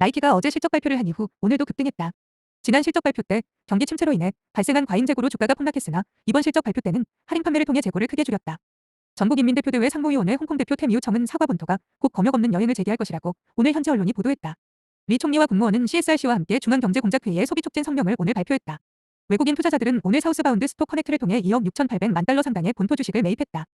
나이키가 어제 실적 발표를 한 이후 오늘도 급등했다. 지난 실적 발표 때 경기 침체로 인해 발생한 과잉 재고로 주가가 폭락했으나 이번 실적 발표 때는 할인 판매를 통해 재고를 크게 줄였다. 전국인민대표대회 상무위원회 홍콩 대표 태미우 청은 사과 본토가 곧 검역 없는 여행을 재개할 것이라고 오늘 현지 언론이 보도했다. 리 총리와 국무원은 CSRC와 함께 중앙경제공작회의의 소비 촉진 성명을 오늘 발표했다. 외국인 투자자들은 오늘 사우스바운드 스톡 커넥트를 통해 2억 6,800만 달러 상당의 본토 주식을 매입했다.